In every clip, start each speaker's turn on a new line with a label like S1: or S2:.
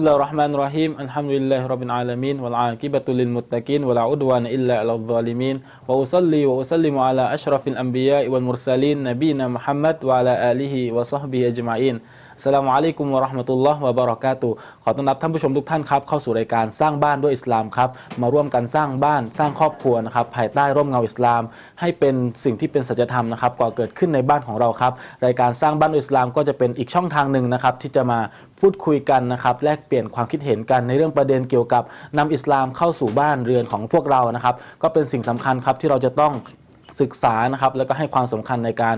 S1: بسم الله الرحمن الرحيم الحمد لله رب العالمين والعاقبة للمتقين ولا عدوان إلا على الظالمين وأصلي وأسلم على أشرف الأنبياء والمرسلين نبينا محمد وعلى آله وصحبه أجمعين สลามอะลัยกุมวะราะห์มะตุลลอฮ์วะบะเราะกาตุขอต้อนรับท่านผู้ชมทุกท่านครับเข้าสู่รายการสร้างบ้านด้วยอิสลามครับมาร่วมกันสร้างบ้านสร้างครอบครัวนะครับภายใต้ร่มเงาอิสลาม ให้เป็นสิ่งที่เป็นสัจธรรมนะครับก่อเกิดขึ้นในบ้านของเราครับรายการสร้างบ้านด้วยอิสลามก็จะเป็นอีกช่องทางหนึ่งนะครับที่จะมาพูดคุยกันนะครับแลกเปลี่ยนความคิดเห็นกันในเรื่องประเด็นเกี่ยวกับนำอิสลามเข้าสู่บ้านเรือนของพวกเรานะครับก็เป็นสิ่งสำคัญครับที่เราจะต้องศึกษานะครับแล้วก็ให้ความสำคัญในการ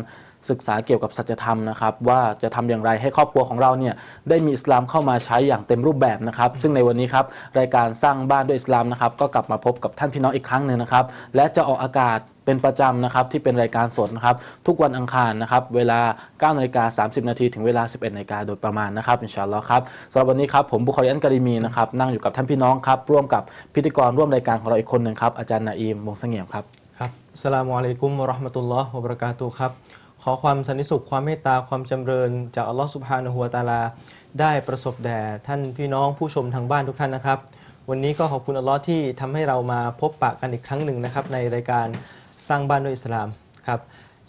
S1: ศึกษาเกี่ยวกับสัจธรรมนะครับว่าจะทำอย่างไรให้ครอบครัวของเราเนี่ยได้มีอิสลามเข้ามาใช้อย่างเต็มรูปแบบนะครับ ซึ่งในวันนี้ครับรายการสร้างบ้านด้วยอิสลามนะครับก็กลับมาพบกับท่านพี่น้องอีกครั้งหนึ่งนะครับและจะออกอากาศเป็นประจำนะครับที่เป็นรายการสดนะครับทุกวันอังคารนะครับเวลา9นาฬิกา30 นาทีถึงเวลา 11นาฬิกาโดยประมาณนะครับอินชาอัลลอฮ์ครับสำหรับวันนี้ครับผมบุคอริอันการีมีนะครับนั่งอยู่กับท่านพี่น้องครับร่วมกับพิธีกรร่วมรายการของเราอีกคนหนึ่งครับอาจารย์นาอีมวงเสงี่ยมครับ
S2: ครับสลามุอะลัยกุมวะราะห์มะตุลลอฮ์วะบะเราะกาตุครับ ขอความสันติสุขความเมตตาความจำเริญ จากอัลลอฮ์ซุบฮานะฮูวตาลา ได้ประสบแด่ท่านพี่น้องผู้ชมทางบ้านทุกท่านนะครับ วันนี้ก็ขอบคุณอัลลอฮ์ที่ทำให้เรามาพบปะกันอีกครั้งหนึ่งนะครับ ในรายการสร้างบ้านด้วยอิสลามครับ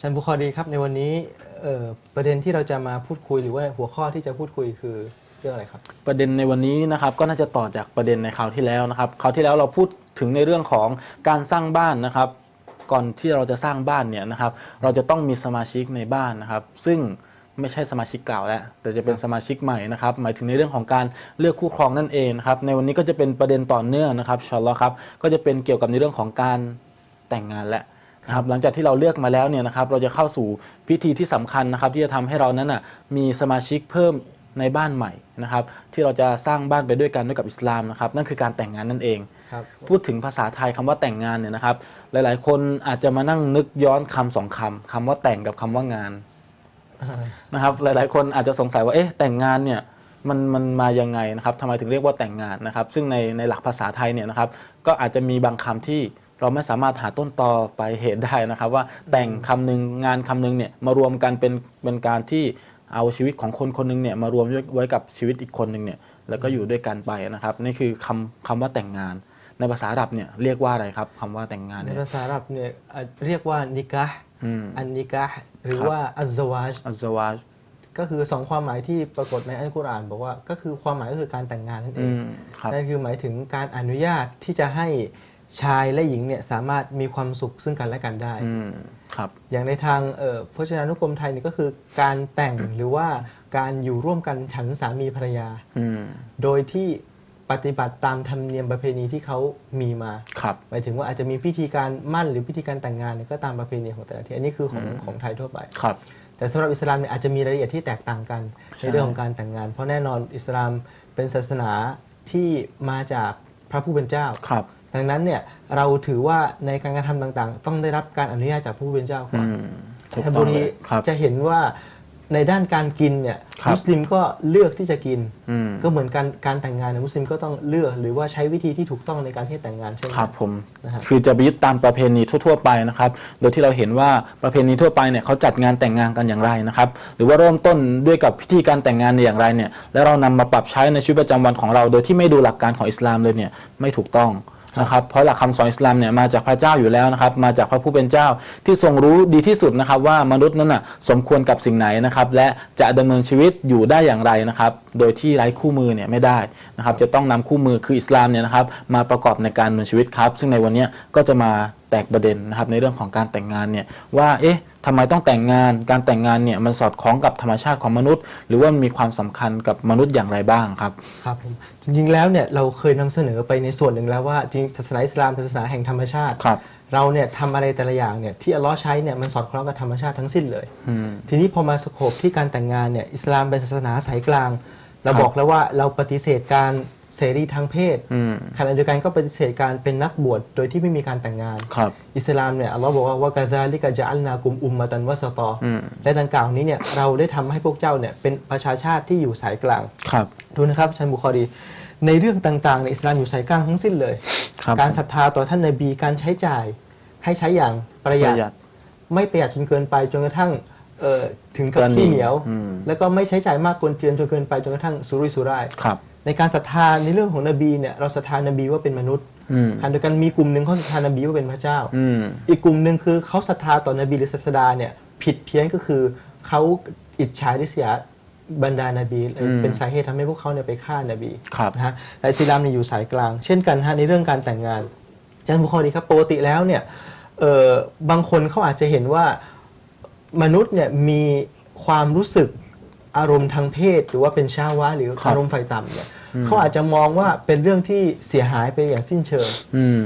S2: ชันบุคอดีครับในวันนี้ประเด็นที่เราจะมาพูดคุยหรือว่าหัวข้อที่จะพูดคุยคือเรื่องอะไรครับ
S1: ประเด็นในวันนี้นะครับก็น่าจะต่อจากประเด็นในคราวที่แล้วนะครับคราวที่แล้วเราพูดถึงในเรื่องของการสร้างบ้านนะครับ ก่อนที่เราจะสร้างบ้านเนี่ยนะครับ เราจะต้องมีสมาชิกในบ้านนะครับ ซึ่งไม่ใช่สมาชิกเก่าแล้วแต่จะเป็นสมาชิกใหม่นะครับ หมายถึงในเรื่องของการเลือกคู่ครองนั่นเองนะครับ ในวันนี้ก็จะเป็นประเด็นต่อเนื่องนะครับชาอัลล์ครับ ก็จะเป็นเกี่ยวกับในเรื่องของการแต่งงานและนะครับหลังจากที่เราเลือกมาแล้วเนี่ยนะครับ เราจะเข้าสู่พิธีที่สำคัญนะครับ ที่จะทำให้เรานั้นน่ะมีสมาชิกเพิ่มในบ้านใหม่นะครับ ที่เราจะสร้างบ้านไปด้วยกันด้วยกับอิสลามนะครับ นั่นคือการแต่งงานนั่นเอง พูดถึงภาษาไทยคำว่าแต่งงานเนี่ยนะครับ หลาย ๆ คนอาจจะมานั่งนึกย้อนคำสองคำคำว่าแต่งกับคำว่างานนะครับ หลาย ๆ คนอาจจะสงสัยว่าเอ๊ะแต่งงานเนี่ยมันมันมายังไงนะครับทำไมถึงเรียกว่าแต่งงานนะครับ ซึ่งในในหลักภาษาไทยเนี่ยนะครับ ก็อาจจะมีบางคำที่เราไม่สามารถหาต้นตอไปลายเหตุได้นะครับ ว่าแต่งคำหนึ่งงานคำหนึ่งเนี่ยมารวมกันเป็นเป็นการที่เอาชีวิตของคนคนหนึงเนี่ยมารวมไว้กับชีวิตอีกคนหนึ่งเนี่ยแล้วก็อยู่ด้วยกันไปนะครับ นี่คือคำคำว่าแต่งงาน ในภาษาอาหรับเนี่ยเรียกว่าอะไรครับคำว่าแต่งงาน
S2: ใน
S1: เนี่ย
S2: ภาษาอาหรับเนี่ยอะเรียกว่านิกะห์
S1: อืม
S2: อันนิกะห์หรือ
S1: ครับ
S2: ว่าอัซซาวาจ
S1: อัลซาวาจ
S2: ก็คือสองความหมายที่ปรากฏในอัลกุรอาน บอกว่าก็คือความหมายก็คือการแต่งงานนั่นเอ
S1: อื
S2: ง
S1: มครับ
S2: นั่นคือหมายถึงการอนุญาตที่จะให้ชายและหญิงเนี่ยสามารถมีความสุขซึ่งกันและกันได้
S1: อืมครับ
S2: อย่างในทางเอ่อพจนานุกรมไทยนี่ก็คือการแต่งหรือว่าการอยู่ร่วมกันฉันสามีภรรยา
S1: อืม
S2: โดยที่ ปฏิบัติตามธรรมเนียมประเพณีที่เขามีมา
S1: ครับ
S2: หมายถึงว่าอาจจะมีพิธีการมั่นหรือพิธีการแต่งงานเนี่ยก็ตามประเพณีของแต่ละที่อันนี้คือของของไทยทั่วไป
S1: ครับ
S2: แต่สำหรับอิสลามเนี่ยอาจจะมีรายละเอียดที่แตกต่างกัน
S1: ใช่
S2: ในเรื่องของการแต่งงาน เพราะแน่นอนอิสลามเป็นศาสนาที่มาจากพระผู้เป็นเจ้า
S1: ครับ
S2: ดังนั้นเนี่ยเราถือว่าในการกระทำต่างๆ ต้องได้รับการอนุญาตจากพระผู้เป็นเจ้าก่
S1: อื
S2: อน
S1: มถูก
S2: แต่
S1: ต้
S2: บุ
S1: อง
S2: รี
S1: เลยครับ
S2: จะเห็นว่า ในด้านการกินเนี่ย
S1: ครับ
S2: มุสลิมก็เลือกที่จะกิน
S1: อืม
S2: ก็เหมือนการการแต่งงานเนี่ยมุสลิมก็ต้องเลือก หรือว่าใช้วิธีที่ถูกต้องในการที่จะแต่งงานใช่ไหม
S1: ครับผม
S2: นะฮะ
S1: คือจะไปยึดตามประเพณีทั่ว ๆ ไปนะครับ โดยที่เราเห็นว่าประเพณีทั่วไปเนี่ยเขาจัดงานแต่งงานกันอย่างไรนะครับ หรือว่าเริ่มต้นด้วยกับพิธีการแต่งงานเนี่ยอย่างไรเนี่ยแล้วเรานำมาปรับใช้ในชีวิตประจำวันของเรา โดยที่ไม่ดูหลักการของอิสลามเลยเนี่ยไม่ถูกต้อง นะครับเพราะหลักคำสอนอิสลามเนี่ยมาจากพระเจ้าอยู่แล้วนะครับมาจากพระผู้เป็นเจ้าที่ทรงรู้ดีที่สุดนะครับว่ามนุษย์นั้นน่ะสมควรกับสิ่งไหนนะครับและจะดำเนินชีวิตอยู่ได้อย่างไรนะครับโดยที่ไร้คู่มือเนี่ยไม่ได้นะครับจะต้องนำคู่มือคืออิสลามเนี่ยนะครับมาประกอบในการดำเนินชีวิตครับ ซึ่งในวันนี้ก็จะมา ตกประเด็นนะครับในเรื่องของการแต่งงานเนี่ยว่าเอ๊ะทำไมต้องแต่งงาน การแต่งงานเนี่ยมันสอดคล้องกับธรรมชาติของมนุษย์ หรือว่ามันมีความสำคัญกับมนุษย์อย่างไรบ้างครับ
S2: ครับผมจริงๆแล้วเนี่ยเราเคยนำเสนอไปในส่วนหนึ่งแล้วว่าจริงศาสนาอิสลามเป็นศาสนาแห่งธรรมชาติ
S1: ครับ
S2: เราเนี่ยทำอะไรแต่ละอย่างเนี่ยที่อัลเลอฮ์ใช้เนี่ยมันสอดคล้องกับธรรมชาติทั้งสิ้นเลย
S1: อืม
S2: ทีนี้พอมาสโคบที่การแต่งงานเนี่ยอิสลามเป็นศาสนาสายกลาง เรา
S1: ครับ
S2: บอกแล้วว่าเราปฏิเสธการ เสรีทางเพศ
S1: อืม
S2: ขณะเดียวกันก็ปฏิเสธการเป็นนักบวชโดยที่ไม่มีการแต่งงาน
S1: ครับ
S2: อิสลามเนี่ยอัลลอฮ์บอกว่าว่ากาซาลิกะจะอัลนากุมอุมมะตันวะสตออ
S1: อืม
S2: และดังกล่าวนี้เนี่ยเราได้ทำให้พวกเจ้าเนี่ยเป็นประชาชาติที่อยู่สายกลาง
S1: ครับ
S2: ดูนะครับชันบุคอรีในเรื่องต่างๆ ในอิสลามอยู่สายกลางทั้งสิ้นเลย
S1: ครับ
S2: การศรัทธาต่อท่านนบีการใช้จ่าย ให้ใช้อย่างประหยัด
S1: ประหยัด
S2: ไม่ประหยัดจนเกินไปจนกระทั่งเอ่อถึงกับ
S1: กระหนี่
S2: ขี้เหนียว
S1: อืม
S2: แล้วก็ไม่ใช้จ่ายมากเกินเกินจนเกินไปจนกระทั่งสุรุ่ยสุร่าย
S1: ครับ
S2: ในการศรัทธาในเรื่องของนบีเนี่ยเราศรัทธานบีว่าเป็นมนุษย์
S1: อืม
S2: ขณะเดียวกันมีกลุ่มหนึ่งเขาศรัทธานบีว่าเป็นพระเจ้า
S1: อืม
S2: อีกกลุ่มหนึ่งคือเขาศรัทธาต่อนบีหรือศาสดาเนี่ยผิดเพี้ยนก็คือเขาอิจฉาริษยาบรรดานบีเลย
S1: อืม
S2: เป็นสาเหตุทำให้พวกเขาเนี่ยไปฆ่านบี
S1: ครับ
S2: นะฮะแต่อิสลามเนี่ยอยู่สายกลาง เช่นกันฮะในเรื่องการแต่งงานอาจารย์บุคอดีครับปกติแล้วเนี่ยเอ่อบางคนเขาอาจจะเห็นว่ามนุษย์เนี่ยมีความรู้สึก อารมณ์ทางเพศ หรือว่าเป็นชาวะหรือ
S1: ครับ
S2: อารมณ์ไฟต่ำเนี่ยเขาอาจจะมองว่าเป็นเรื่องที่เสียหายไปอย่างสิ้นเชิง
S1: อืม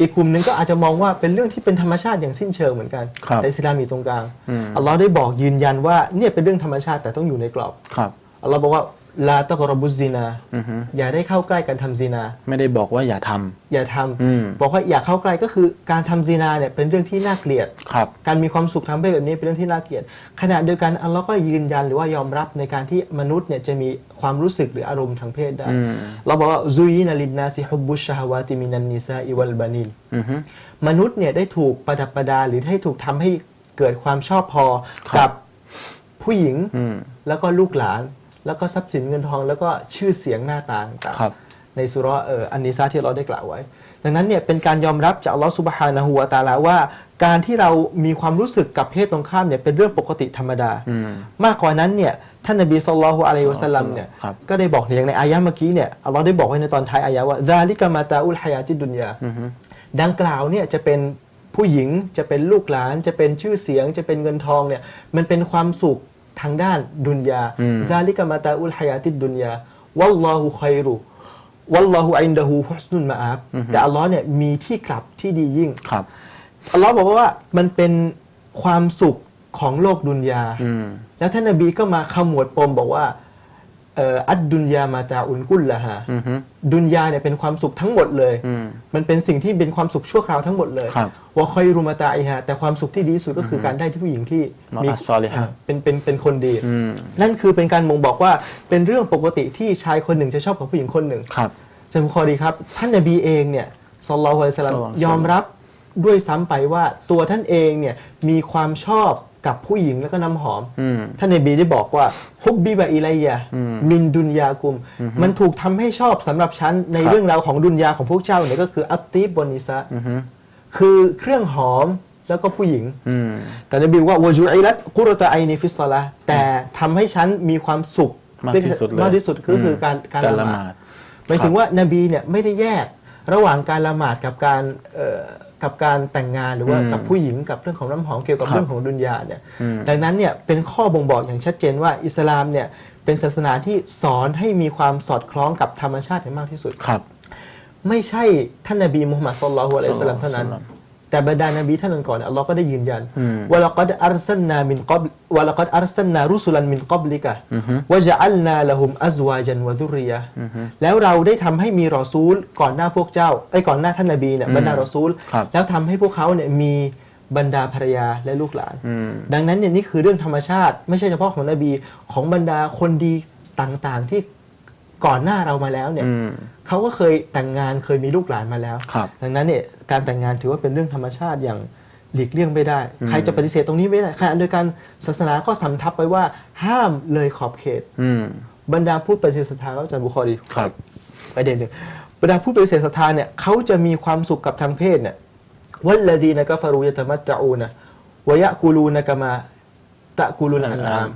S2: อีกกลุ่มหนึ่งก็อาจจะมองว่าเป็นเรื่องที่เป็นธรรมชาติอย่างสิ้นเชิงเหมือนกัน
S1: ครับ
S2: แต่อิสลามอยู่ตรงกลาง
S1: อืม
S2: อัลลอฮ์ได้บอกยืนยันว่าเนี่ยเป็นเรื่องธรรมชาติแต่ต้องอยู่ในกรอบ
S1: ครับ
S2: อัลลอฮ์บอกว่า ลาตะกรบุซซินา
S1: อือฮึ
S2: อย่าได้เข้าใกล้การทำซินา
S1: ไม่ได้บอกว่าอย่าทำ
S2: อย่าทำ
S1: อืม
S2: บอกว่าอย่าเข้าใกล้ก็คือการทำซินาเนี่ยเป็นเรื่องที่น่าเกลียด
S1: ครับ
S2: การมีความสุขทางเพศแบบนี้เป็นเรื่องที่น่าเกลียด ขณะเดียวกันอัลลอฮ์ก็ยืนยันหรือว่ายอมรับในการที่มนุษย์เนี่ยจะมีความรู้สึกหรืออารมณ์ทางเพศได้
S1: อืม
S2: เราบอกว่าซุยนาลินนาซิฮุบบุชชฮาวาติมินันนิซาอิวัลบานิน
S1: อือฮึ
S2: มนุษย์เนี่ยได้ถูกประดับประดาหรือได้ถูกทำให้เกิดความชอบพอ
S1: ครับ
S2: กับผู้หญิง
S1: อืม
S2: แล้วก็ลูกหลาน แล้วก็ทรัพย์สินเงินทอง แล้วก็ชื่อเสียงหน้าตาต่าง
S1: ครับ
S2: ๆในสุเราะห์เอ่ออันนิซาที่เราได้กล่าวไว้ ดังนั้นเนี่ยเป็นการยอมรับจากอัลลอฮฺสุบฮานะฮูวะตะอาลาว่า การที่เรามีความรู้สึกกับเพศตรงข้ามเนี่ยเป็นเรื่องปกติธรรมดา
S1: อืม
S2: มากกว่านั้นเนี่ยท่านนบีสุลต่านละฮ์อะลัยฮิวะสัลลัมเนี่ย
S1: ครับ
S2: ก็ได้บอกอย่างในอายะห์เมื่อกี้เนี่ยอัลลอฮ์ได้บอกไว้ในตอนท้ายอายะห์ว่าซาลิกะมาตาอุลฮายาติดดุนยา
S1: อือฮึ
S2: ดังกล่าวเนี่ยจะเป็นผู้หญิงจะเป็นลูกหลานจะเป็นชื่อเสียงจะเป็นเงินทองเนี่ยมันเป็นความสุข ทางด้านดุนยา
S1: อืม
S2: ซาลิกะมาตาอุลฮายาติดดุนยาวัลลอฮุคอยรุวัลลอฮุอินดะฮูฮุสนุนมาอับแต่อัลลอฮ์เนี่ยมีที่กลับที่ดียิ่ง
S1: ครับ
S2: อัลลอฮ์บอกว่ามันเป็นความสุขของโลกดุนยา
S1: อืม
S2: แล้วท่านนบีก็มาขมวดปมบอกว่าเอ่ออัดดุนยามาตาอุนกุลละฮะ
S1: อือฮึ
S2: ดุนยาเนี่ยเป็นความสุขทั้งหมดเลย
S1: อืม
S2: มันเป็นสิ่งที่เป็นความสุขชั่วคราวทั้งหมดเลย
S1: ครับ
S2: ว่าคอยรุมาตาอิฮะแต่ความสุขที่ดีที่สุดก็คือการได้ที่ผู้หญิงที่
S1: มะอัสซอลิฮะ
S2: อ่าเป็นเป็นเป็นคนดี
S1: อืม
S2: นั่นคือเป็นการบ่งบอกว่าเป็นเรื่องปกติที่ชายคนหนึ่งจะชอบกับผู้หญิงคนหนึ่ง
S1: ครับ
S2: อาจารย์บุคอรีครับ ท่านนบีเองเนี่ยซอลลัลลอฮุอะลัยฮิวะสัลลัม
S1: ศ็อลลัลลอฮุอะลัยฮิวะสัลลัม
S2: ยอมรับด้วยซ้ำไปว่าตัวท่านเองเนี่ยมีความชอบ กับผู้หญิงแล้วก็น้ำหอม
S1: อืม
S2: ท่านนบีได้บอกว่าฮุบบิบะอิไลยะ
S1: อืม
S2: มินดุนยากุม มันถูกทำให้ชอบสำหรับฉัน ใน
S1: ครับ
S2: เรื่องราวของดุนยาของพวกเจ้าเนี่ยก็คืออัตตีบบนิซะ
S1: อือฮึ
S2: คือเครื่องหอมแล้วก็ผู้หญิง
S1: อืม
S2: แต่นบีบอกว่าวะจูอิลัตกุรตะไอนีฟิสซอละห์แต่ทำให้ฉันมีความสุข
S1: มากที่สุดเลย
S2: มากที่สุดก็คือการการ
S1: การ
S2: ละ
S1: ละ
S2: ห
S1: ห
S2: มา
S1: มา
S2: ด
S1: ด
S2: หมายถึงว่านบีเนี่ยไม่ได้แยกระหว่างการละหมาดกับการเอ่อ กับการแต่งงานหรือว่า
S1: อืม
S2: กับผู้หญิงกับเรื่องของน้ำหอมเกี่ยวกับ
S1: ครับ
S2: เรื่องของดุนยาเนี่ย
S1: อืม
S2: ดังนั้นเนี่ยเป็นข้อบ่งบอกอย่างชัดเจนว่าอิสลามเนี่ยเป็นศาสนาที่สอนให้มีความสอดคล้องกับธรรมชาติให้มากที่สุด
S1: ครับ
S2: ไม่ใช่ท่านนบีมุฮัมมัดศ็อลลัลลอฮุอะลัยฮิวะสัลลัมเท่านั้น
S1: ศ็อลลัลลอฮุอะลัยฮิวะสัลลัม
S2: แต่บรรดานบีท่านก่อนๆอัลลอฮ์ก็ได้ยืนยัน
S1: อืม
S2: วะละกัดอัรซัลนามินกับวะละกัดอัรซัลนารุสุลันมินกับลิกะ
S1: อือฮึ
S2: วะจะอัลนาละฮุมอัซวาจันวะดุริยะห์
S1: อือฮึ
S2: แล้วเราได้ทำให้มีรอซูลก่อนหน้าพวกเจ้าไอ้ยก่อนหน้าท่านนบีเนี่ย
S1: อืม
S2: บรรดารอซูล
S1: ครับ
S2: แล้วทำให้พวกเขาเนี่ยมีบรรดาภรรยาและลูกหลาน
S1: อืม
S2: ดังนั้นเนี่ยนี่คือเรื่องธรรมชาติ ไม่ใช่เฉพาะของนบีของบรรดาคนดีต่างๆที่ ก่อนหน้าเรามาแล้วเนี่ย
S1: อืม
S2: เขาก็เคยแต่งงานเคยมีลูกหลานมาแล้ว
S1: ครับ
S2: ดังนั้นเนี่ยการแต่งงานถือว่าเป็นเรื่องธรรมชาติอย่างหลีกเลี่ยงไม่ได้
S1: อืม
S2: ใครจะปฏิเสธตรงนี้ไม่ได้ขณะเดียวกันศาสนาก็สำทับไว้ว่าห้ามเลยขอบเขต
S1: อืม
S2: บรรดาผู้ปฏิเสธศรัทธาก็อาจารย์บุคอรี
S1: ครับ
S2: ประเด็นหนึ่งบรรดาผู้ปฏิเสธศรัทธาเนี่ยเขาจะมีความสุขกับทางเพศเนี่ยวัลลดีนะกัฟารูยะตะมัตตะอูนะวะยะกูลูนะกะมาตะกูลูนะอันอาม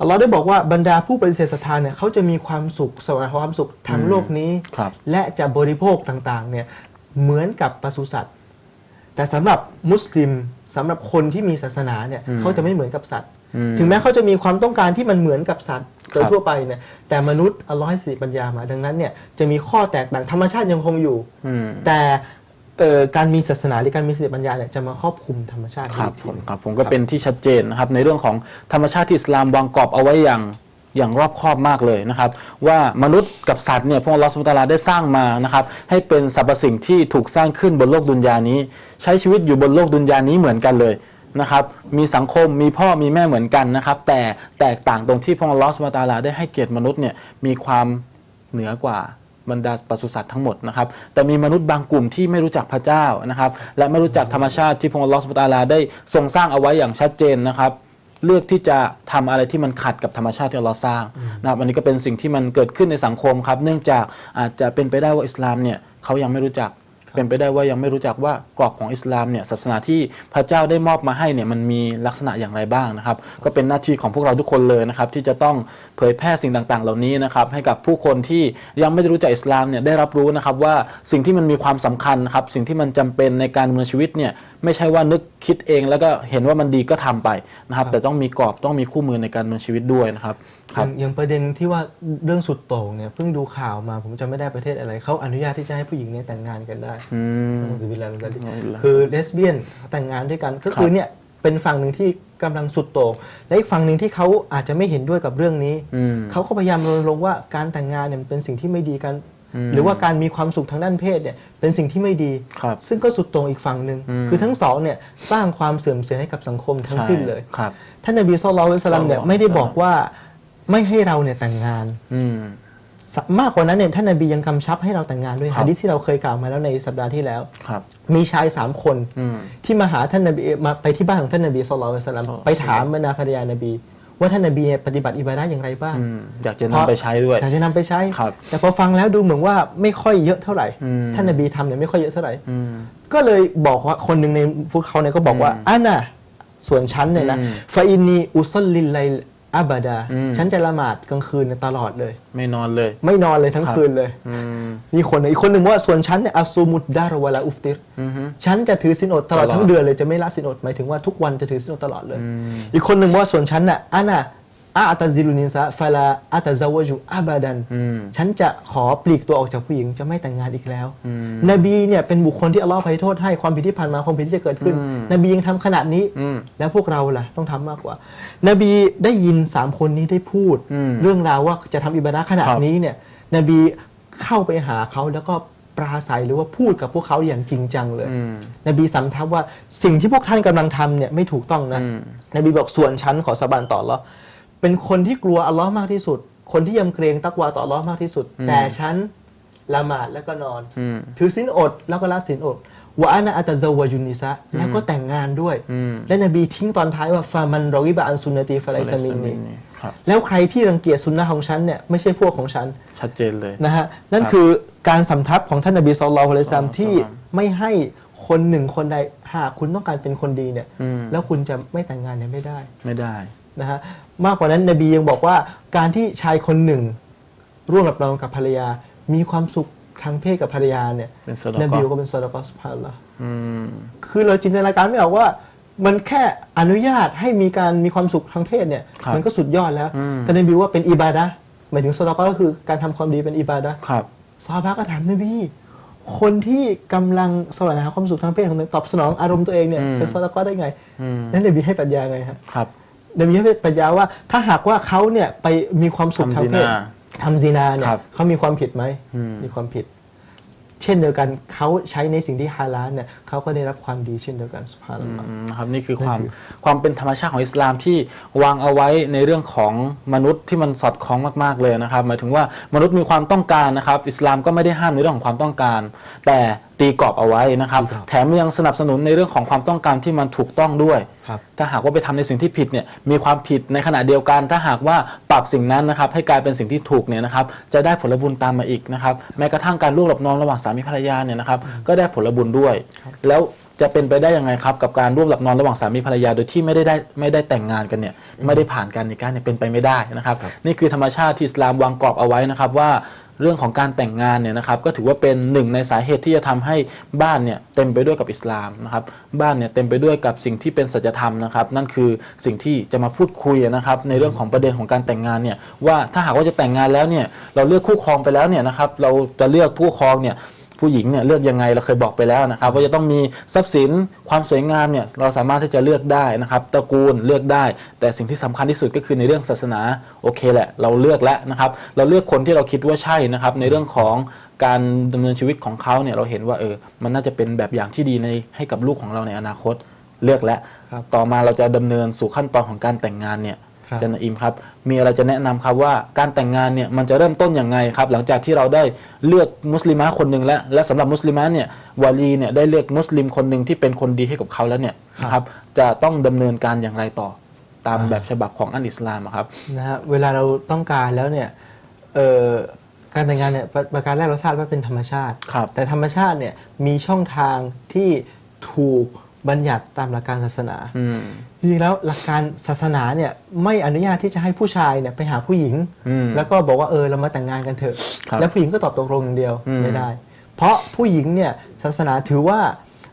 S2: อัลลอฮ์ได้บอกว่าบรรดาผู้ปฏิเสธศรัทธาเนี่ยเขาจะมีความสุขสวรรค์ความสุขทางโลกนี้
S1: ครับ
S2: และจะบริโภคต่างๆเนี่ยเหมือนกับปศุสัตว์ แต่สำหรับมุสลิมสำหรับคนที่มีศาสนาเนี่ย
S1: อืม
S2: เขาจะไม่เหมือนกับสัตว์
S1: อืม
S2: ถึงแม้เขาจะมีความต้องการที่มันเหมือนกับสัตว์โดย
S1: ครับ
S2: ทั่วไปเนี่ยแต่มนุษย์อัลลอฮ์ให้สติปัญญามา ดังนั้นเนี่ยจะมีข้อแตกต่างธรรมชาติยังคงอยู่
S1: อืม
S2: แต่ เอ่อการมีศาสนาหรือการมีสติปัญญาเนี่ยจะมาครอบคลุมธรรมชาติ
S1: ครับ
S2: อีก
S1: ผ
S2: ที
S1: มครับผมก็เป็นที่ชัดเจนนะครับในเรื่องของธรรมชาติที่อิสลามวางกรอบเอาไว้อย่างอย่างรอบคอบมากเลยนะครับ ว่ามนุษย์กับสัตว์เนี่ยพระองค์อัลลอฮฺสุบฮานะฮูวะตะอาลาได้สร้างมานะครับให้เป็นสรรพสิ่งที่ถูกสร้างขึ้นบนโลกดุนยานี้ ใช้ชีวิตอยู่บนโลกดุนยานี้เหมือนกันเลยนะครับมีสังคมมีพ่อมีแม่เหมือนกันนะครับ แต่แตกต่างตรงที่พระองค์อัลลอฮฺสุบฮานะฮูวะตะอาลาได้ให้เกียรติมนุษย์เนี่ยมีความเหนือกว่า บรรดาปศุสัตว์ทั้งหมดนะครับ แต่มีมนุษย์บางกลุ่มที่ไม่รู้จักพระเจ้านะครับ และไม่รู้จักธรรมชาติที่พระองค์ลอสุตาลาได้ทรงสร้างเอาไว้อย่างชัดเจนนะครับ เลือกที่จะทำอะไรที่มันขัดกับธรรมชาติที่เราสร้างนะครับอันนี้ก็เป็นสิ่งที่มันเกิดขึ้นในสังคมครับ เนื่องจากอาจจะเป็นไปได้ว่าอิสลามเนี่ยเขายังไม่รู้จัก เป็นไปได้ว่ายังไม่รู้จักว่ากรอบของอิสลามเนี่ยศาสนาที่พระเจ้าได้มอบมาให้เนี่ยมันมีลักษณะอย่างไรบ้างนะครับ ก็เป็นหน้าที่ของพวกเราทุกคนเลยนะครับ ที่จะต้องเผยแพร่สิ่งต่างๆ เหล่านี้นะครับให้กับผู้คนที่ยังไม่ได้รู้จักอิสลามเนี่ยได้รับรู้นะครับว่าสิ่งที่มันมีความสำคัญนะครับสิ่งที่มันจำเป็นในการดำเนินชีวิตเนี่ยไม่ใช่ว่านึกคิดเองแล้วก็เห็นว่ามันดีก็ทำไปนะครับ แต่ต้องมีกรอบต้องมีคู่มือในการดำเนินชีวิตด้วยนะครับค
S2: อ
S1: รับ
S2: ย่างอย่างประเด็นที่ว่าเรื่องสุดโต่งเนี่ยเพิ่งดูข่าวมาผมจะไม่ได้ประเทศอะไรเขาอนุญาตที่จะให้ผู้หญิงเนี่ยแต่งงานกันได้
S1: อืม
S2: อัลลอฮฺบิลลาฮิมินซาลิก
S1: อัลลอฮฺบิลลาฮิ
S2: คือเลสเบี้ยนแต่งงานด้วยกันก็คือเนี่ยเป็นฝั่งหนึ่งที่กำลังสุดโต่งและอีกฝั่งหนึ่งที่เขาอาจจะไม่เห็นด้วยกับเรื่องนี้
S1: อืม
S2: เขาก็พยายามรณรงค์ว่าการแต่งงานเนี่ยมันเป็นสิ่งที่ไม่ดีกัน
S1: อืม
S2: หรือว่าการมีความสุขทางด้านเพศเนี่ยเป็นสิ่งที่ไม่ดี
S1: ครับ
S2: ซึ่งก็สุดโต่งอีกฝั่งหนึ่ง
S1: อืม
S2: คือทั้งสองเนี่ยสร้างความเสื่อมเสียให้กับสังคมทั้งสิ้นเลย
S1: ใช่ครับ
S2: ท่านนบีสุลต่านสลัมเนี่ย
S1: ศ็อลลัลลอฮุ
S2: ไม่ได้บอกว่าไม่ให้เราเนี่ยแต่งงาน
S1: อื ม
S2: สมากกว่านั้นเนี่ยท่านนบียังกำชับให้เราแต่งงานด้วย
S1: ครับ
S2: ฮะดิษที่เราเคยกล่าวมาแล้วในสัปดาห์ที่แล้ว
S1: ครับ
S2: มีชายสามคน
S1: อืม
S2: ที่มาหาท่านนบีมาไปที่บ้านของท่านนบีสุลต่านสลัม
S1: อ๋อ
S2: ไปถามบรรดาภรรยานบี ว่าท่านนบีเนี่ยปฏิบัติอิบาดะห์อย่างไรบ้าง
S1: อืมอยากจะนำไปใช้ด้วย
S2: อยากจะนำไปใช้
S1: ครับ
S2: แต่พอฟังแล้วดูเหมือนว่าไม่ค่อยเยอะเท่าไหร่
S1: อืม
S2: ท่านนบีทำเนี่ยไม่ค่อยเยอะเท่าไหร่
S1: อืม
S2: ก็เลยบอกว่าคนหนึ่งในพวกเขาเนี่ยก็บอกว่า
S1: อืม
S2: อันน่ะส่วนฉันเนี่ยนะ
S1: อืม
S2: ฟาอินนีอุซลลิลไล อับดา
S1: อืม
S2: ฉันจะละหมาดกลางคืนเนี่ยตลอดเลย
S1: ไม่นอนเลย
S2: ไม่นอนเลยทั้ง
S1: ครับ
S2: คืนเลย
S1: อืม
S2: นี่คนหนึ่งอีกคนหนึ่งว่าส่วนฉันเนี่ยอัสซูมุดดารวะลาอุฟติร
S1: อือฮึ
S2: ฉันจะถือศีลอดตลอด
S1: ตลอด
S2: ทั้งเดือนเลยจะไม่ละศีลอดหมายถึงว่าทุกวันจะถือศีลอดตลอดเลย
S1: อืม
S2: อีกคนหนึ่งว่าส่วนฉันน่ะอันน่ะ อาตาซิลุนินซะฟาลาอาตาซาวจูอาบาดัน
S1: อืม
S2: ฉันจะขอปลีกตัวออกจากผู้หญิงจะไม่แต่งงานอีกแล้ว
S1: อืม
S2: นบีเนี่ยเป็นบุคคลที่อัลลอฮ์อภัยโทษให้ความผิดที่ผ่านมาความผิดที่จะเกิดขึ้น
S1: อืม
S2: นบียังทำขนาดนี้
S1: อืม
S2: แล้วพวกเราล่ะต้องทำมากกว่า นบีได้ยินสามคนนี้ได้พูด
S1: อืม
S2: เรื่องราวว่าจะทำอิบาดะห์ขนาด
S1: ครับ
S2: นี้เนี่ย นบีเข้าไปหาเขาแล้วก็ปราศัยหรือว่าพูดกับพวกเขาอย่างจริงจังเลย
S1: อืม
S2: นบีสำทับว่าสิ่งที่พวกท่านกำลังทำเนี่ยไม่ถูกต้องนะ
S1: อืม
S2: นบีบอกส่วนฉันขอสาบานต่ออัลลอฮ์ เป็นคนที่กลัวอัลลอฮ์มากที่สุด คนที่ยำเกรงตักวาต่ออัลลอฮ์มากที่สุด แต่ฉันละหมาดแล้วก็นอน
S1: อืม
S2: ถือศีลอดแล้วก็ละศีลอดวะอานะอัตซาวะจุนนิสะแล้วก็แต่งงานด้วย
S1: อืม
S2: และนบีทิ้งตอนท้ายว่าฟามันรอวิบะอันซุนนตีฟะไลซามินนี
S1: ครับ
S2: แล้วใครที่รังเกียจสุนนะของฉันเนี่ยไม่ใช่พวกของฉัน
S1: ชัดเจนเลย
S2: นะฮะนั่น
S1: ครับ
S2: คือการสำทับของท่านนบีสุลต่านละซัม
S1: ศ็อลลัลลอฮุอะลัยฮิวะซัลลัม
S2: ที่ไม่ให้คนหนึ่งคนใดหากคุณต้องการเป็นคนดีเนี่ย
S1: อืม
S2: แล้วคุณจะไม่แต่งงานเนี่ยไม่ได้
S1: ไม่ได้
S2: นะฮะ มากกว่านั้นนบียังบอกว่าการที่ชายคนหนึ่ง ร่วมหลับนอนกับภรรยา มีความสุขทางเพศกับภรรยาเนี่ย
S1: เป็นซะดะกอฮ์
S2: นบีก็เป็นซาดะกอฮ์สุภาพละ
S1: อืม
S2: คือเราจินตนาการไม่ออกว่า มันแค่อนุญาตให้มีการมีความสุขทางเพศเนี่ย
S1: ครับ
S2: มันก็สุดยอดแล้ว
S1: อืม
S2: แต่นบีว่าเป็นอิบาดะห์หมายถึงซาดะกอฮ์ก็คือการทำความดีเป็นอิบาดะห์
S1: ครับ
S2: ซาบะห์ก็ถามนบีคนที่กำลังแสวงหาความสุขทางเพศของตัวเองตอบสนองอารมณ์ตัวเองเนี่ย
S1: อืม
S2: เป็นซาดะกอฮ์ได้ไง
S1: อืม
S2: นั้นนบีให้ปรัญญาไงฮะ
S1: ครับ
S2: นบีให้ปรัญญาว่าถ้าหากว่าเขาเนี่ยไปมีความสุขทางเพศ
S1: ทำซินา
S2: ทำซีนาเนี่
S1: ค
S2: ย
S1: รับ
S2: เขามีความผิดไหม
S1: อืม
S2: มีความผิด เช่นเดียวกันเขาใช้ในสิ่งที่ฮาลาลเนี่ยเขาก็ได้รับความดีเช่นเดียวกันสุภาพ
S1: อื
S2: ลอฮ์
S1: มครับนี่คือความความเป็นธรรมชาติของอิสลามที่วางเอาไว้ในเรื่องของมนุษย์ที่มันสอดคล้องมากๆเลยนะครับ หมายถึงว่ามนุษย์มีความต้องการนะครับ อิสลามก็ไม่ได้ห้ามในเรื่องของความต้องการ แต่ตีกรอบเอาไว้นะครับ
S2: ตีกรอบ
S1: แถมยังสนับสนุนในเรื่องของความต้องการที่มันถูกต้องด้วย
S2: ครับ
S1: ถ้าหากว่าไปทำในสิ่งที่ผิดเนี่ยมีความผิดในขณะเดียวกัน ถ้าหากว่าปรับสิ่งนั้นนะครับให้กลายเป็นสิ่งที่ถูกเนี่ยนะครับจะได้ผลบุญตามมาอีกนะครับแม้กระทั่งการร่วมหลับนอนระหว่างสามีภรรยาเนี่ยนะครับก็ได้ผลบุญด้วย แล้วจะเป็นไปได้ยังไงครับกับการร่วมหลับนอนระหว่างสามีภรรยาโดยที่ไม่ได้ได้ไม่ได้แต่งงานกันเนี่ยไม่ได้ผ่านการนิการเนี่ยเป็นไปไม่ได้นะครับ นี่คือธรรมชาติที่อิสลามวางกรอบเอาไว้นะครับว่า เรื่องของการแต่งงานเนี่ยนะครับก็ถือว่าเป็นหนึ่งในสาเหตุที่จะทำให้บ้านเนี่ยเต็มไปด้วยกับอิสลามนะครับบ้านเนี่ยเต็มไปด้วยกับสิ่งที่เป็นสัจธรรมนะครับนั่นคือสิ่งที่จะมาพูดคุยนะครับในเรื่องของประเด็นของการแต่งงานเนี่ยว่าถ้าหากว่าจะแต่งงานแล้วเนี่ยเราเลือกคู่ครองไปแล้วเนี่ยนะครับเราจะเลือกผู้ครองเนี่ย ผู้หญิงเนี่ยเลือกยังไงเราเคยบอกไปแล้วนะครับว่าจะต้องมีทรัพย์สินความสวยงามเนี่ยเราสามารถที่จะเลือกได้นะครับตระกูลเลือกได้ แต่สิ่งที่สำคัญที่สุดก็คือในเรื่องศาสนาโอเคแหละ เราเลือกแล้วนะครับเราเลือกคนที่เราคิดว่าใช่นะครับในเรื่องของการดำเนินชีวิตของเขาเนี่ยเราเห็นว่าเออมันน่าจะเป็นแบบอย่างที่ดีในให้กับลูกของเราในอนาคตเลือกแล้ว
S2: ครับ
S1: ต่อมาเราจะดำเนินสู่ขั้นตอนของการแต่งงานเนี่ย
S2: ครับ
S1: อา จารย์นอิมครับ มีอะไรจะแนะนำครับว่าการแต่งงานเนี่ยมันจะเริ่มต้นอย่างไงครับ หลังจากที่เราได้เลือกมุสลิมะคนหนึ่งแล้ว และสำหรับมุสลิมะเนี่ยวาลีเนี่ยได้เลือกมุสลิมคนหนึ่งที่เป็นคนดีให้กับเขาแล้วเนี่ยนะครับจะต้องดำเนินการอย่างไรต่อตามแบบฉบับของอันอิสลามอะครับ
S2: นะฮะเวลาเราต้องการแล้วเนี่ยเอ่อการแต่งงานเนี่ยประประการแรกเราทราบว่าเป็นธรรมชาติ
S1: ครับ
S2: แต่ธรรมชาติเนี่ยมีช่องทางที่ถูก บัญญัติตามหลักการศาสนา
S1: อืม
S2: จริงๆแล้วหลักการศาสนาเนี่ยไม่อนุญาตที่จะให้ผู้ชายเนี่ยไปหาผู้หญิง
S1: อืม
S2: แล้วก็บอกว่าเออเรามาแต่งงานกันเถอะ
S1: ครับ
S2: แล้วผู้หญิงก็ตอบตกลงอย่างเดียว
S1: อืม
S2: ไม่ได้ เพราะผู้หญิงเนี่ยศาสนาถือว่า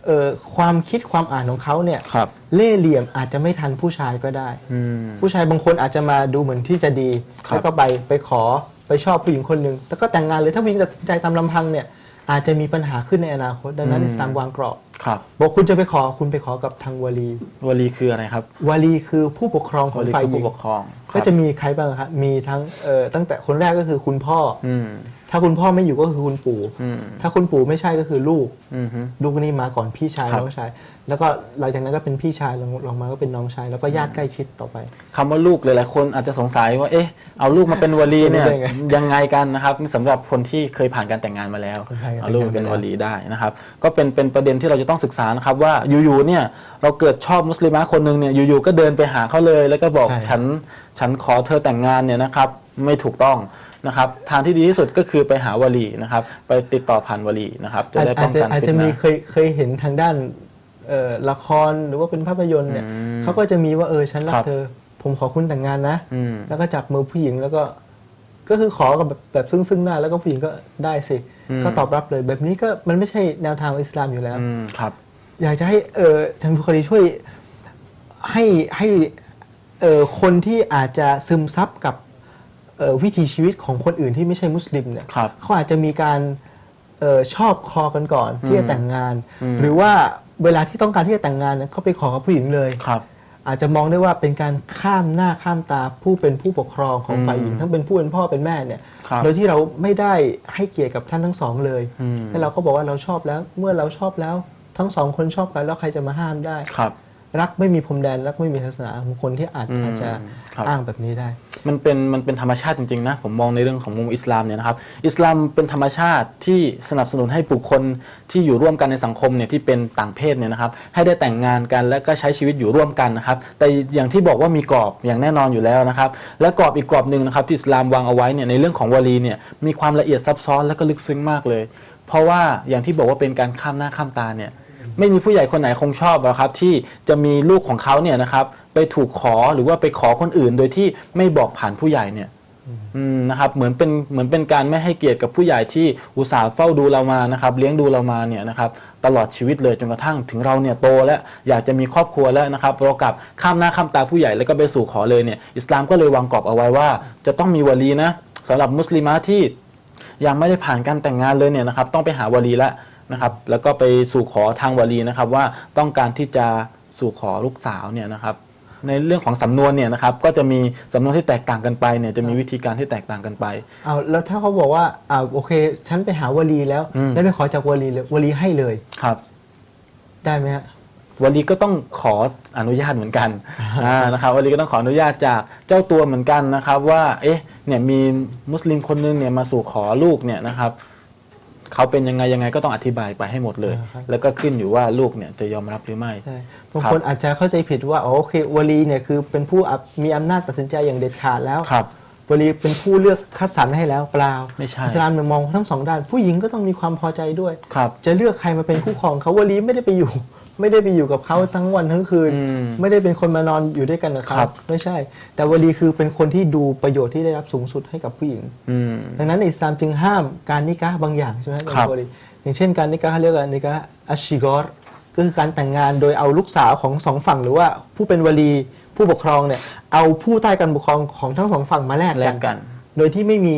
S2: เออความคิดความอ่านของเขาเนี่ย
S1: ครับ
S2: เล่ห์เหลี่ยมอาจจะไม่ทันผู้ชายก็ได้
S1: อืม
S2: ผู้ชายบางคนอาจจะมาดูเหมือนที่จะดี
S1: ครับ
S2: แล้วก็ไปไปขอไปชอบผู้หญิงคนหนึ่งแล้วก็แต่งงานเลยถ้าผู้หญิงตัดสินใจตามลำพังเนี่ย อาจจะมีปัญหาขึ้นในอนาคต ดังนั้น
S1: อืม
S2: อิสลามวางกรอบ
S1: ครับ
S2: บอกคุณจะไปขอคุณไปขอกับทางวลี
S1: วลีคืออะไรครับ
S2: วลีคือผู้ปกครองขอ
S1: ว
S2: ง
S1: ลี
S2: ฝ่าย
S1: คือ
S2: หญิ
S1: ผู้
S2: ง
S1: ปกครองค
S2: ก็
S1: รับ
S2: จะมีใครบ้างครับมีทั้งเอ่อตั้งแต่คนแรกก็คือคุณพ่อ
S1: อืม
S2: ถ้าคุณพ่อไม่อยู่ก็คือคุณปู่
S1: อืม
S2: ถ้าคุณปู่ไม่ใช่ก็คือลูก
S1: อืมฮึ
S2: ลูกนี่มาก่อนพี่ชาย
S1: ครับ
S2: น้องชาย แล้วก็หลังจากนั้นก็เป็นพี่ชายลงลงมาก็เป็นน้องชาย แล้วก็ญาติใกล้ชิดต่อไป
S1: คำว่าลูกหลายๆคนอาจจะสงสัยว่าเอ๊ะเอาลูกมาเป็นวลีเนี่ย
S2: เป็นยังไง
S1: ยังไงกันนะครับนี่สำหรับคนที่เคยผ่านการแต่งงานมาแล้ว
S2: คนไทยก็
S1: เอาลูกมาเป็น
S2: แต่งงาน
S1: ว
S2: มาแล้ว
S1: ลีได้นะครับ ก็เป็นเป็นประเด็นที่เราจะต้องศึกษานะครับว่าอยู่ๆเนี่ยเราเกิดชอบมุสลิมะคนหนึ่งเนี่ยอยู่ๆก็เดินไปหาเขาเลย แล้วก็บอก
S2: ใช่
S1: ฉันฉันขอเธอแต่งงานเนี่ยนะครับไม่ถูกต้อง นะครับทางที่ดีที่สุดก็คือไปหาวลีนะครับไปติดต่อผ่านวลีนะครับจะ
S2: อาจ
S1: ได้
S2: อา
S1: ป้
S2: จ
S1: อง
S2: จะ
S1: กัน
S2: อาจ
S1: ฟิ
S2: จะ
S1: ต
S2: มี
S1: นะ
S2: เคยเคยเห็นทางด้านเอ่อละครหรือว่าเป็นภาพยนตร์เนี่ย
S1: อืม
S2: เขาก็จะมีว่าเออฉันรั
S1: ครั
S2: ก
S1: บ
S2: เธอ ผมขอคุณแต่งงานนะ
S1: อืม
S2: แล้วก็จับมือผู้หญิงแล้วก็ก็คือขอกับแบบแบบซึ่งซึ่งหน้าแล้วก็ผู้หญิงก็ได้สิ
S1: อืม
S2: ก็ตอบรับเลยแบบนี้ก็มันไม่ใช่แนวทางของอิสลามอยู่แล้ว
S1: อืมครับ
S2: อยากจะให้เออท่านบุคลีช่วยให้ให้เออคนที่อาจจะซึมซับกับเออ วิถีชีวิตของคนอื่นที่ไม่ใช่มุสลิมเนี่ย
S1: ครับ
S2: เขาอาจจะมีการเออชอบคอกันก่อนที่จะแต่งงาน
S1: อืม
S2: หรือว่าเวลาที่ต้องการที่จะแต่งงานเนี่ยเขาไปขอกับผู้หญิงเลย
S1: ครับ
S2: อาจจะมองได้ว่าเป็นการข้ามหน้าข้ามตาผู้เป็นผู้ปกครองของ
S1: อืม
S2: ฝ่ายหญิงทั้งเป็นผู้เป็นพ่อเป็นแม่เนี่ย
S1: ครับ
S2: โดยที่เราไม่ได้ให้เกียรติกับท่านทั้งสองเลย
S1: อืม
S2: แล้วเราก็บอกว่าเราชอบแล้วเมื่อเราชอบแล้วทั้งสองคนชอบกันแล้วใครจะมาห้ามได้
S1: ครับ
S2: รักไม่มีพรมแดนรักไม่มีศาสนาของคนที่อาจ
S1: อืม
S2: อาจจะ
S1: ครับ
S2: อ้างแบบนี้ได้
S1: มันเป็นมันเป็นธรรมชาติจริงๆนะผมมองในเรื่องของมุมอิสลามเนี่ยนะครับอิสลามเป็นธรรมชาติที่สนับสนุนให้บุคคลที่อยู่ร่วมกันในสังคมเนี่ยที่เป็นต่างเพศเนี่ยนะครับให้ได้แต่งงานกันและก็ใช้ชีวิตอยู่ร่วมกันนะครับแต่อย่างที่บอกว่ามีกรอบอย่างแน่นอนอยู่แล้วนะครับและกรอบอีกกรอบหนึ่งนะครับที่อิสลามวางเอาไว้เนี่ยในเรื่องของวลีเนี่ยมีความละเอียดซับซ้อนและก็ลึกซึ้งมากเลย เพราะว่าอย่างที่บอกว่าเป็นการข้ามหน้าข้ามตาเนี่ย ไม่มีผู้ใหญ่คนไหนคงชอบหรอกครับที่จะมีลูกของเขาเนี่ยนะครับไปถูกขอหรือว่าไปขอคนอื่น โดยที่ไม่บอกผ่านผู้ใหญ่เนี่ยอืมนะครับเหมือนเป็นเหมือนเป็นการไม่ให้เกียรติกับผู้ใหญ่ที่อุตส่าห์เฝ้าดูเรามานะครับเลี้ยงดูเรามาเนี่ยนะครับตลอดชีวิตเลยจนกระทั่งถึงเราเนี่ยโตแล้วอยากจะมีครอบครัวแล้วนะครับเรากลับข้ามหน้าข้ามตาผู้ใหญ่แล้วก็ไปสู่ขอเลยเนี่ยอิสลามก็เลยวางกรอบเอาไว้ว่า จะต้องมีวลีนะสำหรับมุสลิมะที่ยังไม่ได้ผ่านการแต่งงานเลยเนี่ยนะครับต้องไปหาวลีแล้ว นะครับ แล้วก็ไปสู่ขอทางวลีนะครับ ว่าต้องการที่จะสู่ขอลูกสาวเนี่ยนะครับ ในเรื่องของสำนวนเนี่ยนะครับ ก็จะมีสำนวนที่แตกต่างกันไปเนี่ยจะมีวิธีการที่แตกต่างกันไป
S2: เอาแล้วถ้าเขาบอกว่าอ่าโอเค ฉันไปหาวลีแล้ว
S1: อืม
S2: แล้วไปขอจากวลีเลยวลีให้เลย
S1: ครับ
S2: ได้ไหมฮะ
S1: วลีก็ต้องขออนุญาตเหมือนกันอ่านะครับวลีก็ต้องขออนุญาตจากเจ้าตัวเหมือนกันนะครับ ว่าเอ๊ะเนี่ยมีมุสลิมคนนึงเนี่ยมาสู่ขอลูกเนี่ยนะครับ เขาเป็นยังไงยังไงก็ต้องอธิบายไปให้หมดเลย
S2: อ่าครับ
S1: แล้วก็ขึ้นอยู่ว่าลูกเนี่ยจะยอมรับหรือไม่
S2: ใช่บางคนอาจจะเข้าใจผิดว่าอ๋อโอเควลีเนี่ยคือเป็นผู้อะมีอำนาจตัดสินใจอย่างเด็ดขาดแล้ว
S1: ครับ
S2: วลีเป็นผู้เลือกคัดสรรให้แล้วเปล่า
S1: ไม่ใช่
S2: อิสลามเนี่ยมองทั้งสองด้าน ผู้หญิงก็ต้องมีความพอใจด้วย
S1: ครับ
S2: จะเลือกใครมาเป็นคู่ครองเขาวลีไม่ได้ไปอยู่ ไม่ได้ไปอยู่กับเขาทั้งวันทั้งคืน
S1: อืม
S2: ไม่ได้เป็นคนมานอนอยู่ด้วยกันกับเขา
S1: ครับ
S2: ไม่ใช่ แต่วลีคือเป็นคนที่ดูประโยชน์ที่ได้รับสูงสุดให้กับผู้หญิง
S1: อืม
S2: ดังนั้นอิสลามจึงห้ามการนิกะห์บางอย่างใช่ไหม
S1: ครับ
S2: วลีอย่างเช่นการนิกะห์เขาเรียกว่านิกะห์อัชชิกอรก็คือการแต่งงานโดยเอาลูกสาวของสองฝั่ง หรือว่าผู้เป็นวลีผู้ปกครองเนี่ยเอาผู้ใต้การปกครองของทั้งสองฝั่งมาแลก
S1: แล
S2: กั
S1: ก
S2: น
S1: กัน
S2: โดยที่ไม่มี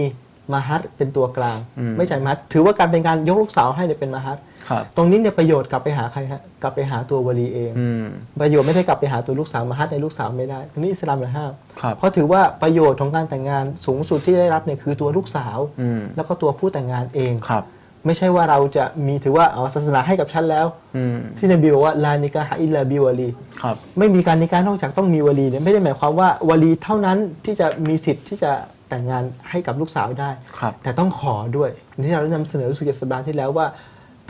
S2: มาฮัตเป็นตัวกลาง
S1: อืม
S2: ไม่จ่ายมาฮัตถือว่าการเป็นการยกลูกสาวให้เนี่ยเป็นมาฮัต
S1: ครับ
S2: ตรงนี้เนี่ยประโยชน์กลับไปหาใครฮะกลับไปหาตัววลีเอง
S1: อืม
S2: ประโยชน์ไม่ได้กลับไปหาตัวลูกสาวมาฮัตในลูกสาวไม่ได้ตรงนี้อิสลามเลยห้าม
S1: ครับ
S2: เพราะถือว่าประโยชน์ของการแต่งงานสูงสุดที่ได้รับเนี่ยคือตัวลูกสาว
S1: อืม
S2: แล้วก็ตัวผู้แต่งงานเอง
S1: ครับ
S2: ไม่ใช่ว่าเราจะมีถือว่าเอาศาสนาให้กับฉันแล้ว
S1: อืม
S2: ที่นบีบอกว่าลานิกาฮะอิลลาบิวลี
S1: ครับ
S2: ไม่มีการนิกาห์นอกจากต้องมีวลีเนี่ยไม่ได้หมายความว่าวลีเท่านั้นที่จะมีสิทธิ์ที่จะแต่งงานให้กับลูกสาวได้
S1: ครับ
S2: แต่ต้องขอด้วยที่เราได้นำเสนอรู้สึกจะสัปดาห์ที่แล้วว่า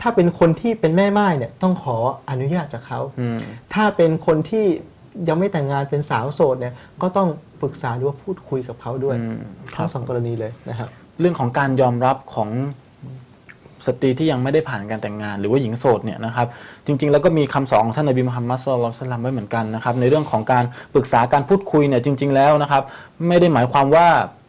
S2: ถ้าเป็นคนที่เป็นแม่ไม้เนี่ยต้องขออนุญาตจากเขา
S1: อืม
S2: ถ้าเป็นคนที่ยังไม่แต่งงานเป็นสาวโสดเนี่ยก็ต้องปรึกษาหรือว่าพูดคุยกับเขาด้วย
S1: อืมครั
S2: ทั้
S1: บ
S2: งสองกรณีเลยนะครับ
S1: เรื่องของการยอมรับของสตรีที่ยังไม่ได้ผ่านการแต่งงาน หรือว่าหญิงโสดเนี่ยนะครับ จริง ๆ แล้วก็มีคำสอนของท่านนบีมุฮัมมัดสุลลัลลอฮุอะลัยฮิวะซัลลัมไว้เหมือนกันนะครับ ในเรื่องของการปรึกษาการพูดคุยเนี่ยจริง ๆ แล้วนะครับ ไม่ได้หมายความว่า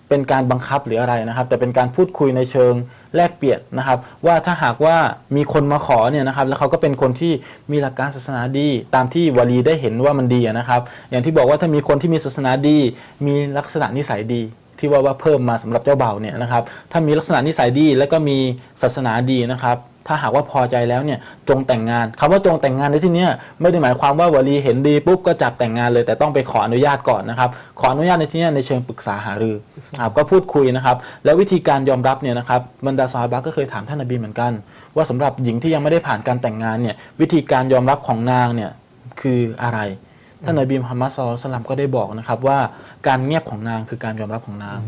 S1: เป็นการบังคับหรืออะไรนะครับ แต่เป็นการพูดคุยในเชิง แลกเปลี่ยนนะครับ ว่าถ้าหากว่ามีคนมาขอเนี่ยนะครับ แล้วเขาก็เป็นคนที่มีหลักการศาสนาดี ตามที่วลีได้เห็นว่ามันดีนะครับ อย่างที่บอกว่าถ้ามีคนที่มีศาสนาดี มีลักษณะนิสัยดีที่ว่าว่าเพิ่มมาสำหรับเจ้าเบ่าเนี่ยนะครับ ถ้ามีลักษณะนิสัยดี แล้วก็มีศาสนาดีนะครับ ถ้าหากว่าพอใจแล้วเนี่ยจงแต่งงานคำว่าจงแต่งงานในที่นี้ไม่ได้หมายความว่าวลีเห็นดีปุ๊บก็จับแต่งงานเลย แต่ต้องไปขออนุญาตก่อนนะครับ ขออนุญาตในที่นี้ในเชิงปรึกษาหารือครับก็พูดคุยนะครับ แล้ววิธีการยอมรับเนี่ยนะครับบรรดาซอฮาบะก็เคยถามท่านนบีเหมือนกัน ว่าสำหรับหญิงที่ยังไม่ได้ผ่านการแต่งงานเนี่ยวิธีการยอมรับของนางเนี่ยคืออะไรท่านนบีมุฮัมมัดสุลลัลลอฮุอะลัยฮิวะซัลลัมก็ได้บอกนะครับว่าการเงียบของนางคือการยอมรับของนาง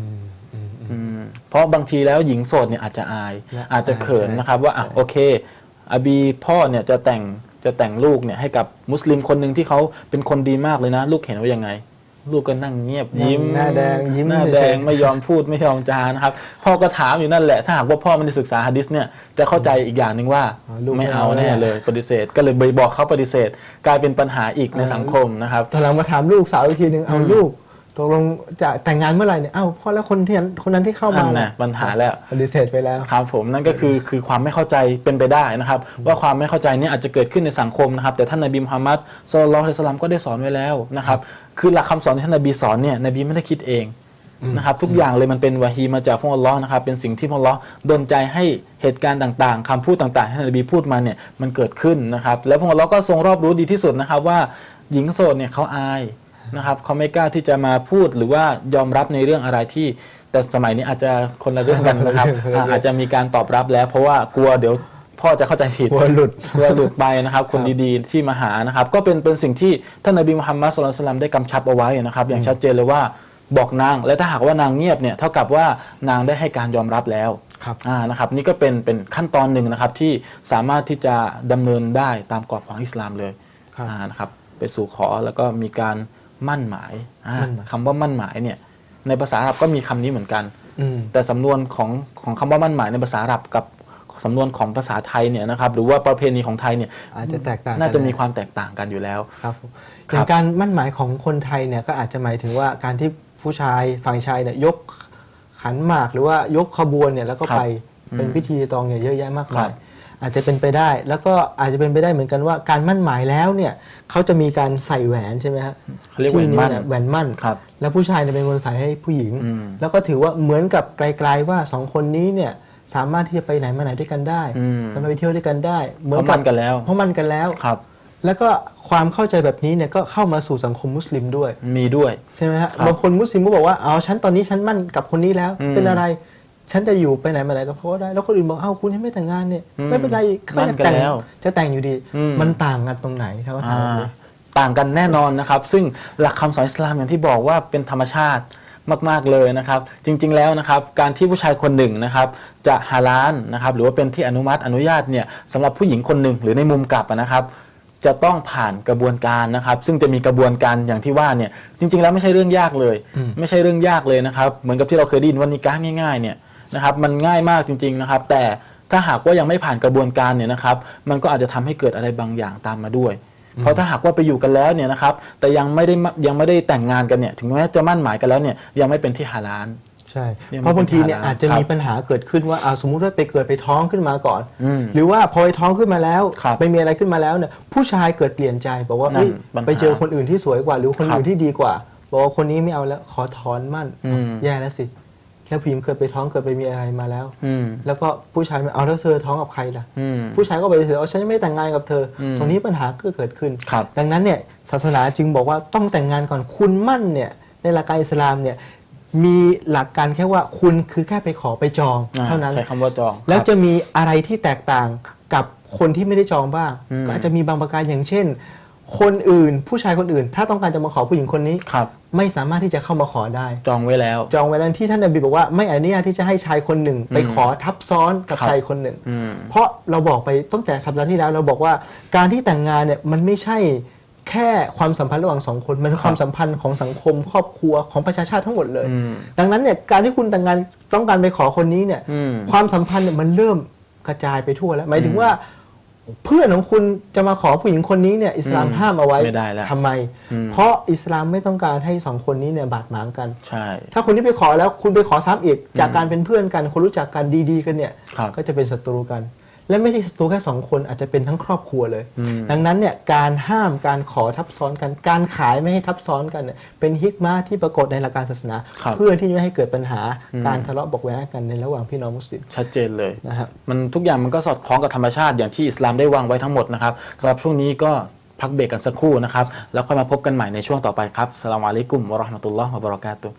S1: เพราะบางทีแล้วหญิงโสดเนี่ยอาจจะอาย
S2: และ
S1: อาจจะเขิน
S2: ใช่
S1: นะครับว่าอะ
S2: ใช่
S1: โอเคอาบีพ่อเนี่ยจะแต่งจะแต่งลูกเนี่ยให้กับมุสลิมคนหนึ่งที่เขาเป็นคนดีมากเลยนะ ลูกเห็นว่ายังไง ลูกก็นั่งเงียบยิ้ม
S2: หน้าแดงยิ้ม
S1: หน้าแดง
S2: เฉยๆ
S1: ไม่ยอมพูดไม่ยอมจานะครับพ่อก็ถามอยู่นั่นแหละถ้าหากว่าพ่อไม่ได้ศึกษาฮะดิษเนี่ยจะเข้าใจอีกอย่างหนึ่งว่า
S2: อ๋อลูก
S1: ไม่
S2: ไม่
S1: เอา
S2: เอา
S1: แน่
S2: แน่
S1: เลยปฏิเสธ ก็เลยไปบอกเขาปฏิเสธ กลายเป็นปัญหาอีกใน
S2: เออ
S1: สังคมนะครับ
S2: ตอนหลังมาถามลูกสาวอีกทีหนึ่งเอา
S1: อืม
S2: ลูก ตกลงจะแต่งงานเมื่อไหร่เนี่ยเอ้าพ่อแล้วคนที่นั้นคนนั้นที่เข้ามา
S1: อันน่ะปัญหาแล้ว
S2: ปฏิเสธไปแล้ว
S1: ครับผมนั่นก็คือคือความไม่เข้าใจเป็นไปได้นะครับ ว่าความไม่เข้าใจเนี่ยอาจจะเกิดขึ้นในสังคมนะครับ แต่ท่านนบีมุฮัมมัดสุลลัลลอฮุอะลัยฮิวะซัลลัมก็ได้สอนไว้แล้วนะครับคือหลักคำสอนที่ท่านนบีสอนเนี่ยนบีไม่ได้คิดเองนะครับทุกอย่างเลยมันเป็นวะฮีมาจากพระอัลลอฮ์นะครับเป็นสิ่งที่พระอัลลอฮ์ดลใจให้เหตุการณ์ต่างๆคำพูดต่างๆที่ท่านนบีพูดมาเนี่ยมันเกิดขึ้นนะครับ แล้วพระอัลลอฮ์ก็ทรงรอบรู้ดีที่สุดนะครับว่าหญิงโสดเนี่ยเขาอาย นะครับเขาไม่กล้าที่จะมาพูดหรือว่ายอมรับในเรื่องอะไรที่ แต่สมัยนี้อาจจะคนละเรื่องกันนะครับ
S2: คนละเรื่อง
S1: อ่าอาจจะมีการตอบรับแล้ว เพราะว่ากลัวเดี๋ยวพ่อจะเข้าใจผิด
S2: กลัวหลุด
S1: กลัวหลุดไปนะครับคนดีๆที่มาหานะครับ ก็เป็นเป็นสิ่งที่ท่านนบีมุฮัมมัดสุลลัลสลัมได้กำชับเอาไว้นะครับ อย่างชัดเจนเลยว่าบอกนาง และถ้าหากว่านางเงียบเนี่ยเท่ากับว่านางได้ให้การยอมรับแล้ว
S2: ครับ
S1: อ่านะครับนี่ก็เป็นเป็นขั้นตอนหนึ่งนะครับที่สามารถที่จะดำเนินได้ตามกรอบของอิสลามเลย
S2: ครับ
S1: อ่านะครับไปสู่ขอแล้วก็มีการ มั่นหมายอ่า
S2: มั่นหมาย
S1: คำว่ามั่นหมายเนี่ย ในภาษาอาหรับก็มีคำนี้เหมือนกัน
S2: อืม
S1: แต่สำนวนของของคำว่ามั่นหมายในภาษาอาหรับกับสำนวนของภาษาไทยเนี่ยนะครับหรือว่าประเพณีของไทยเนี่ย
S2: อาจจะแตกต่างกั
S1: น่าจะมีความแตกต่างกันอยู่แล้ว
S2: ครับผม
S1: ครับ
S2: อย่างการมั่นหมายของคนไทยเนี่ยก็อาจจะหมายถึงว่าการที่ผู้ชายฝ่ายชายเนี่ยยกขันหมากหรือว่ายกขบวนเนี่ยแล้วก็ไปเป็นพิธีตองเนี่ยเยอะแยะมากมาย อาจจะเป็นไปได้ แล้วก็อาจจะเป็นไปได้เหมือนกันว่าการมั่นหมายแล้วเนี่ยเขาจะมีการใส่แหวนใช่ไหมฮะ
S1: เขาเรียกแหวนมั่น
S2: ที่เยแหวนมั่น
S1: ครับ
S2: แล้วผู้ชายเนี่ยเป็นคนใส่ให้ผู้หญิง
S1: อืม
S2: แล้วก็ถือว่าเหมือนกับไกลๆว่าสองคนนี้เนี่ยสามารถที่จะไปไหนมาไหนด้วยกันได้
S1: อืม
S2: สามารถไปเที่ยวด้วยกันได้
S1: เพราะมั่นกันแล้ว
S2: เพราะมันกันแล้ว
S1: ครับ
S2: แล้วก็ความเข้าใจแบบนี้เนี่ยก็เข้ามาสู่สังคมมุสลิมด้วย
S1: มีด้วย
S2: ใช่ไหมฮะ
S1: ครับ
S2: บางคนมุสลิมก็บอกว่าเอาฉันตอนนี้ฉันมั่นกับคนนี้แล้ว
S1: อืม
S2: เป็นอะไร ฉันจะอยู่ไปไหนมาไหนกับเขาก็ได้ แล้วคนอื่นบอกเอ้าคุณยังไม่แต่งงานเนี่ย
S1: อืม
S2: ไม่เป็นไร
S1: มั่นกัน
S2: แต่ง
S1: แล้ว
S2: จะแต่งอยู่ดี
S1: อืม
S2: มันต่างกันตรงไหนถ้าเขาถาม
S1: อ่า
S2: แบบนี้
S1: ต่างกันแน่นอนนะครับ ซึ่งหลักคำสอนอิสลามอย่างที่บอกว่าเป็นธรรมชาติมาก ๆ เลยนะครับ จริง ๆ แล้วนะครับ การที่ผู้ชายคนหนึ่งนะครับ จะฮาลาลนะครับ หรือว่าเป็นที่อนุมัติอนุญาตเนี่ยสำหรับผู้หญิงคนหนึ่งหรือในมุมกลับนะครับ จะต้องผ่านกระบวนการนะครับ ซึ่งจะมีกระบวนการอย่างที่ว่าเนี่ยจริง ๆ แล้วไม่ใช่เรื่องยากเลย
S2: อืม
S1: ไม่ใช่เรื่องยากเลยนะครับ เหมือนกับที่เราเคยได้ยินว่านิก้าง่ายๆเนี่ย นะครับมันง่ายมากจริงๆนะครับ แต่ถ้าหากว่ายังไม่ผ่านกระบวนการเนี่ยนะครับ มันก็อาจจะทำให้เกิดอะไรบางอย่างตามมาด้วย เพราะถ้าหากว่าไปอยู่กันแล้วเนี่ยนะครับ แต่ยังไม่ได้มยังไม่ได้แต่งงานกันเนี่ย ถึงแม้จะมั่นหมายกันแล้วเนี่ยยังไม่เป็นที่ฮาลาล
S2: ใช่
S1: ยังไม่
S2: เพราะบางทีเนี่ย
S1: เป็นภาระ
S2: อาจจะ
S1: ครับ
S2: มีปัญหาเกิดขึ้นว่าเอาสมมุติว่าไปเกิดไปท้องขึ้นมาก่อน
S1: อืม
S2: หรือว่าพอไปท้องขึ้นมาแล้ว
S1: ครับ
S2: ไปมีอะไรขึ้นมาแล้วเนี่ยผู้ชายเกิดเปลี่ยนใจบอกว่า
S1: นั่น
S2: เฮ้ย
S1: ปัญหา
S2: ไปเจอคนอื่นที่สวยกว่า หรือคน
S1: ครับ
S2: อื่นที่ดีกว่า บอกว่าคนนี้ไม่เอาแล้วขอถอนมั่น
S1: อืม
S2: แย่แล้วสิ แล้วผู้หญิงเกิดไปท้องเกิดไปมีอะไรมาแล้ว
S1: อืม
S2: แล้วก็ผู้ชายไม่เอาแล้วเธอท้องกับใครล่ะ
S1: อืม
S2: ผู้ชายก็ไปฏิเสธว่าฉันยังไม่แต่งงานกับเธออ
S1: ม
S2: ตรงนี้ปัญหาก็เกิดขึ้น
S1: ครับ
S2: ดังนั้นเนี่ยศาสนาจึงบอกว่าต้องแต่งงานก่อนคุณมั่นเนี่ยในหลักการอิสลามเนี่ยมีหลักการแค่ว่าคุณคือแค่ไปขอไปจอง
S1: อ่า
S2: เท่านั้น
S1: ใช้คำว่าจอง
S2: แล้ว
S1: ครับ
S2: จะมีอะไรที่แตกต่างกับคนที่ไม่ได้จองบ้าง
S1: อืม
S2: ก็อาจจะมีบางประการอย่างเช่น คนอื่นผู้ชายคนอื่น ถ้าต้องการจะมาขอผู้หญิงคนนี้
S1: ครับ
S2: ไม่สามารถที่จะเข้ามาขอได้
S1: จองไว้แล้ว
S2: จองไว้แล้วที่ท่านนบีบอกว่าไม่อนุญาตที่จะให้ชายคนหนึ่ง ไปขอทับซ้อนกับ
S1: ครับ
S2: ชายคนหนึ่ง
S1: อืม
S2: เพราะเราบอกไปตั้งแต่สัปดาห์ที่แล้วเราบอกว่าการที่แต่งงานเนี่ยมันไม่ใช่แค่ความสัมพันธ์ระหว่างสองคน มันคือความสัมพันธ์ของสังคม ครอบครัวของประชาชาติทั้งหมดเลย
S1: อืม
S2: ดังนั้นเนี่ยการที่คุณแต่งงานต้องการไปขอคนนี้เนี่ย
S1: อืม
S2: ความสัมพันธ์เนี่ยมันเริ่มกระจายไปทั่วแล้ว หมายถึงว่า เพื่อนของคุณจะมาขอผู้หญิงคนนี้เนี่ยอิสลาม
S1: อืม
S2: ห้ามเอาไว้
S1: ไม่ได้แล้ว
S2: ทำไม
S1: อืม
S2: เพราะอิสลามไม่ต้องการให้สองคนนี้เนี่ยบาดหมางกัน
S1: ใช่
S2: ถ้าคนที่ไปขอแล้วคุณไปขอซ้ำอีกจากการเป็นเพื่อนกัน คนรู้จักกันดี ๆ กันเนี่ย
S1: ครับ
S2: ก็จะเป็นศัตรูกัน และไม่ใช่ศัตรูแค่สองคนอาจจะเป็นทั้งครอบครัวเลย
S1: อืม
S2: ดังนั้นเนี่ยการห้ามการขอทับซ้อนกันการขายไม่ให้ทับซ้อนกันเนี่ยเป็นฮิกมาที่ปรากฏในหลักการศาสนา
S1: ครับ
S2: เพื่อที่จะไม่ให้เกิดปัญหา
S1: อืม
S2: การทะเลาะเบอกแว้งกันในระหว่างพี่น้องมุสลิม
S1: ชัดเจนเลย
S2: นะครับ
S1: มันทุกอย่างมันก็สอดคล้องกับธรรมชาติอย่างที่อิสลามได้วางไว้ทั้งหมดนะครับสำหรับช่วงนี้ก็พักเบรกกันสักครู่นะครับ แล้วค่อยมาพบกันใหม่ในช่วงต่อไปครับสลามอะลัยกุมวะเราะห์มะตุลลอฮ์วะบะเราะกาตุฮ์